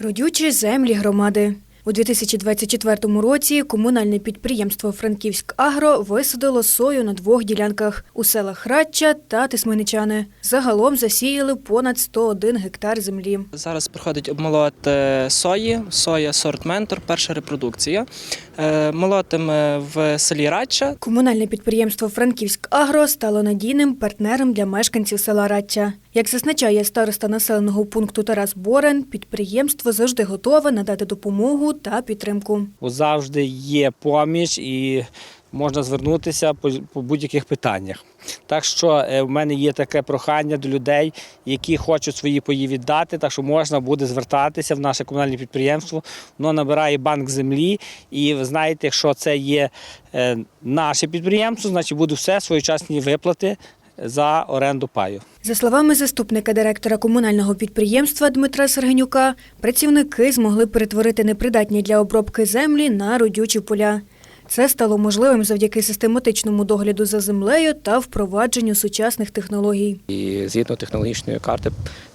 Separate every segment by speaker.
Speaker 1: Родючі землі громади. У 2024 році комунальне підприємство Франківськ Агро висадило сою на двох ділянках у селах Радча та Тисменичани. Загалом засіяли понад 101 гектар землі.
Speaker 2: Зараз проходить обмолот е, сої, соя сорт ментор, перша репродукція. Е, Молотимо в селі Радча.
Speaker 1: Комунальне підприємство Франківськ Агро стало надійним партнером для мешканців села Радча. Як зазначає староста населеного пункту Тарас Борен, підприємство завжди готове надати допомогу та підтримку.
Speaker 3: Завжди є поміч і можна звернутися по, будь-яких питаннях. Так що е, в мене є таке прохання до людей, які хочуть свої паї віддати, так що можна буде звертатися в наше комунальне підприємство. Воно набирає банк землі, і ви знаєте, якщо це є е, наше підприємство, значить буде все своєчасні виплати за оренду паю.
Speaker 1: За словами заступника директора комунального підприємства Дмитра Сергенюка, працівники змогли перетворити непридатні для обробки землі на родючі поля. Це стало можливим завдяки систематичному догляду за землею та впровадженню сучасних технологій.
Speaker 4: І згідно технологічної карти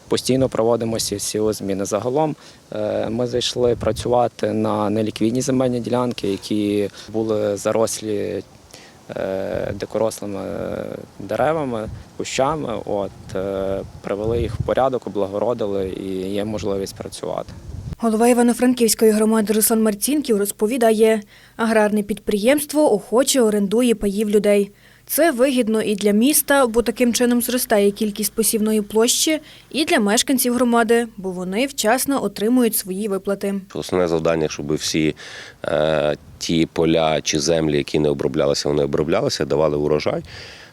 Speaker 4: постійно проводимо ці всі зміни. Загалом е, ми зайшли працювати на неліквідні земельні ділянки, які були зарослі дикорослими деревами, кущами. От, е, привели їх в порядок, облагородили і є можливість працювати.
Speaker 1: Голова Івано-Франківської громади Руслан Марцінків розповідає, аграрне підприємство охоче орендує паїв людей. Це вигідно і для міста, бо таким чином зростає кількість посівної площі, і для мешканців громади, бо вони вчасно отримують свої виплати.
Speaker 5: Основне завдання, щоб всі е, ті поля чи землі, які не оброблялися, вони оброблялися, давали урожай.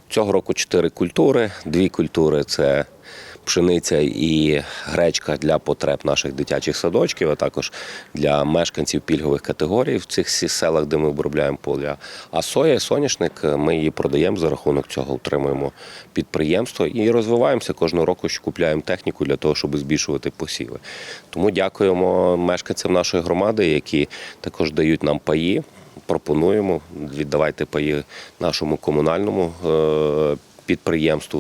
Speaker 5: Цього року чотири культури. Дві культури це пшениця і гречка для потреб наших дитячих садочків, а також для мешканців пільгових категорій в цих селах, де ми обробляємо поля. А соя, соняшник, ми її продаємо за рахунок цього, утримуємо підприємство і розвиваємося кожного року, що купляємо техніку для того, щоб збільшувати посіви. Тому дякуємо мешканцям нашої громади, які також дають нам паї. Пропонуємо віддавайте паї нашому комунальному е, підприємству.